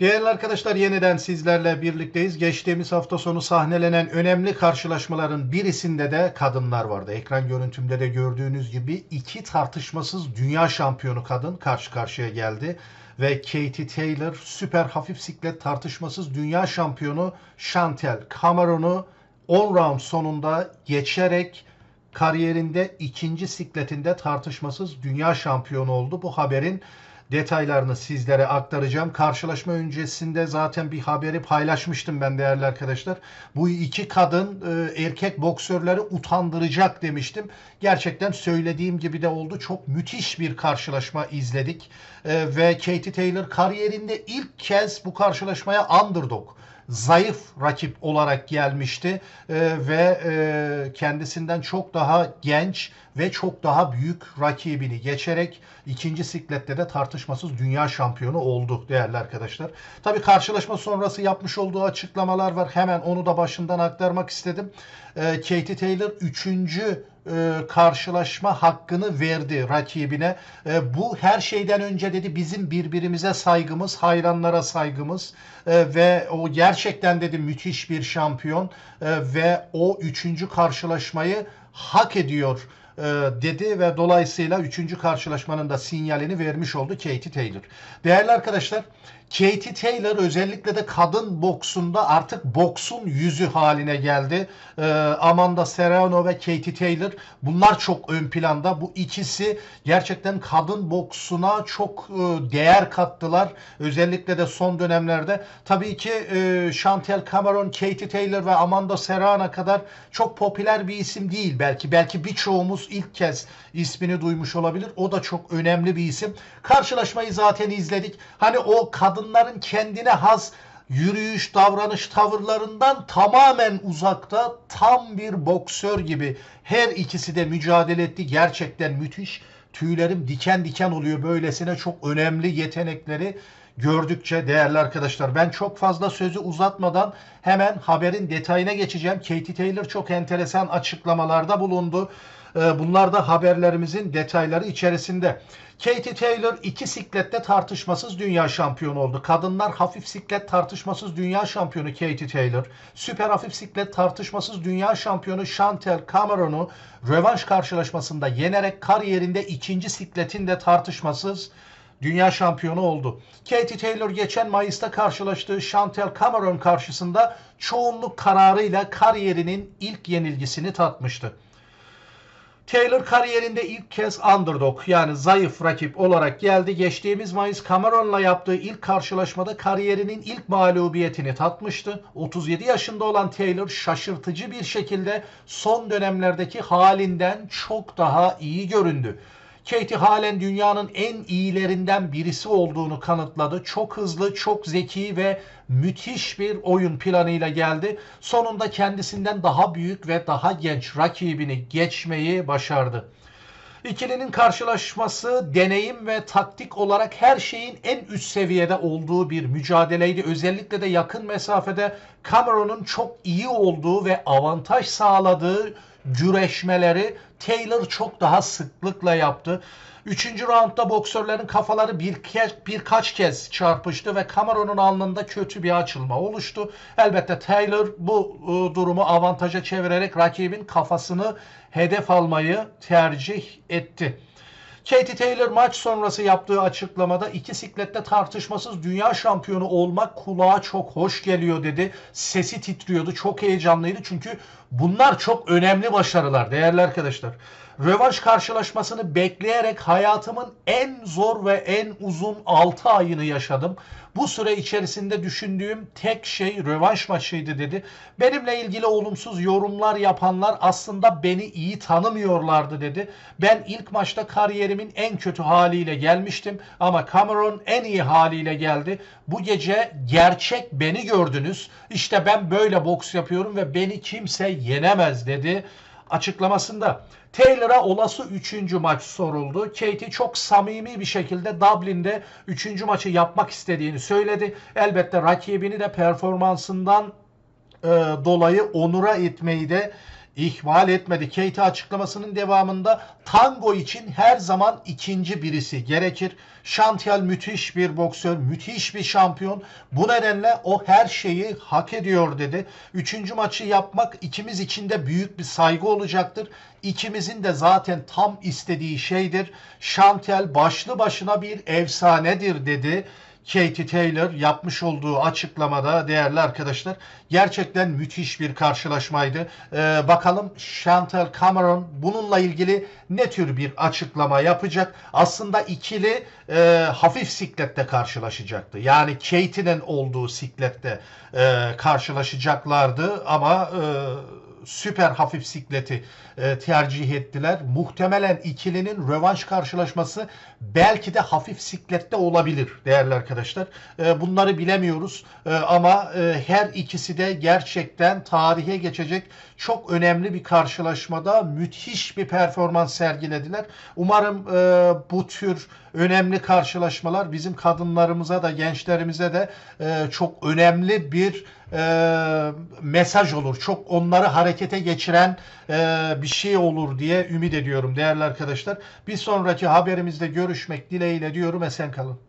Değerli arkadaşlar yeniden sizlerle birlikteyiz. Geçtiğimiz hafta sonu sahnelenen önemli karşılaşmaların birisinde de kadınlar vardı. Ekran görüntümde de gördüğünüz gibi iki tartışmasız dünya şampiyonu kadın karşı karşıya geldi. Ve Katie Taylor süper hafif siklet tartışmasız dünya şampiyonu Chantel Cameron'u 10 round sonunda geçerek kariyerinde ikinci sikletinde tartışmasız dünya şampiyonu oldu. Bu haberin detaylarını sizlere aktaracağım. Karşılaşma öncesinde zaten bir haberi paylaşmıştım ben değerli arkadaşlar. Bu iki kadın e, erkek boksörleri utandıracak demiştim. Gerçekten söylediğim gibi de oldu. Çok müthiş bir karşılaşma izledik. E, ve Katie Taylor kariyerinde ilk kez bu karşılaşmaya underdog zayıf rakip olarak gelmişti Ee, ve e, kendisinden çok daha genç ve çok daha büyük rakibini geçerek ikinci siklette de tartışmasız dünya şampiyonu oldu değerli arkadaşlar. Tabii karşılaşma sonrası yapmış olduğu açıklamalar var. Hemen onu da başından aktarmak istedim. Ee, Katie Taylor 3 e, karşılaşma hakkını verdi rakibine. E, bu her şeyden önce dedi bizim birbirimize saygımız, hayranlara saygımız e, ve o gerçekten dedi müthiş bir şampiyon e, ve o üçüncü karşılaşmayı hak ediyor e, dedi ve dolayısıyla üçüncü karşılaşmanın da sinyalini vermiş oldu Katie Taylor. Değerli arkadaşlar Katie Taylor özellikle de kadın boksunda artık boksun yüzü haline geldi. Ee, Amanda Serrano ve Katie Taylor bunlar çok ön planda. Bu ikisi gerçekten kadın boksuna çok e, değer kattılar. Özellikle de son dönemlerde. Tabii ki e, Chantel Cameron, Katie Taylor ve Amanda Serrano kadar çok popüler bir isim değil belki. Belki birçoğumuz ilk kez ismini duymuş olabilir. O da çok önemli bir isim. Karşılaşmayı zaten izledik. Hani o kadınların kendine has yürüyüş, davranış tavırlarından tamamen uzakta tam bir boksör gibi her ikisi de mücadele etti. Gerçekten müthiş. Tüylerim diken diken oluyor böylesine çok önemli yetenekleri gördükçe değerli arkadaşlar. Ben çok fazla sözü uzatmadan hemen haberin detayına geçeceğim. Katie Taylor çok enteresan açıklamalarda bulundu. Ee, Bunlar da haberlerimizin detayları içerisinde. Katie Taylor iki siklette tartışmasız dünya şampiyonu oldu. Kadınlar hafif siklet tartışmasız dünya şampiyonu Katie Taylor. Süper hafif siklet tartışmasız dünya şampiyonu Chantel Cameron'u rövanş karşılaşmasında yenerek kariyerinde ikinci sikletin de tartışmasız dünya şampiyonu oldu. Katie Taylor geçen Mayıs'ta karşılaştığı Chantel Cameron karşısında çoğunluk kararıyla kariyerinin ilk yenilgisini tatmıştı. Taylor kariyerinde ilk kez underdog yani zayıf rakip olarak geldi. Geçtiğimiz Mayıs Cameron'la yaptığı ilk karşılaşmada kariyerinin ilk mağlubiyetini tatmıştı. 37 yaşında olan Taylor şaşırtıcı bir şekilde son dönemlerdeki halinden çok daha iyi göründü. Katie halen dünyanın en iyilerinden birisi olduğunu kanıtladı. Çok hızlı, çok zeki ve müthiş bir oyun planıyla geldi. Sonunda kendisinden daha büyük ve daha genç rakibini geçmeyi başardı. İkilinin karşılaşması deneyim ve taktik olarak her şeyin en üst seviyede olduğu bir mücadeleydi. Özellikle de yakın mesafede Cameron'un çok iyi olduğu ve avantaj sağladığı güreşmeleri Taylor çok daha sıklıkla yaptı. Üçüncü roundda boksörlerin kafaları bir kez, birkaç kez çarpıştı ve Cameron'un alnında kötü bir açılma oluştu. Elbette Taylor bu e, durumu avantaja çevirerek rakibin kafasını hedef almayı tercih etti. Katie Taylor maç sonrası yaptığı açıklamada iki siklette tartışmasız dünya şampiyonu olmak kulağa çok hoş geliyor dedi. Sesi titriyordu, çok heyecanlıydı çünkü bunlar çok önemli başarılar değerli arkadaşlar. Rövanş karşılaşmasını bekleyerek hayatımın en zor ve en uzun 6 ayını yaşadım. Bu süre içerisinde düşündüğüm tek şey rövanş maçıydı dedi. Benimle ilgili olumsuz yorumlar yapanlar aslında beni iyi tanımıyorlardı dedi. Ben ilk maçta kariyerimin en kötü haliyle gelmiştim ama Cameron en iyi haliyle geldi. Bu gece gerçek beni gördünüz. İşte ben böyle boks yapıyorum ve beni kimse yenemez dedi açıklamasında. Taylor'a olası 3. maç soruldu. Katie çok samimi bir şekilde Dublin'de 3. maçı yapmak istediğini söyledi. Elbette rakibini de performansından e, dolayı onura etmeyi de ihmal etmedi. Katie açıklamasının devamında tango için her zaman ikinci birisi gerekir. Chantal müthiş bir boksör, müthiş bir şampiyon. Bu nedenle o her şeyi hak ediyor dedi. Üçüncü maçı yapmak ikimiz için de büyük bir saygı olacaktır. İkimizin de zaten tam istediği şeydir. Chantal başlı başına bir efsanedir dedi. Katie Taylor yapmış olduğu açıklamada değerli arkadaşlar gerçekten müthiş bir karşılaşmaydı. Ee, bakalım Chantal Cameron bununla ilgili ne tür bir açıklama yapacak? Aslında ikili e, hafif siklette karşılaşacaktı. Yani Katie'nin olduğu siklette e, karşılaşacaklardı ama e, süper hafif sikleti e, tercih ettiler. Muhtemelen ikilinin rövanş karşılaşması belki de hafif siklette olabilir değerli arkadaşlar. E, bunları bilemiyoruz E, ama e, her ikisi de gerçekten tarihe geçecek çok önemli bir karşılaşmada müthiş bir performans sergilediler. Umarım e, bu tür önemli karşılaşmalar bizim kadınlarımıza da gençlerimize de e, çok önemli bir e, mesaj olur. Çok onları harekete geçiren e, bir şey olur diye ümit ediyorum değerli arkadaşlar. Bir sonraki haberimizde görüşmek dileğiyle diyorum esen kalın.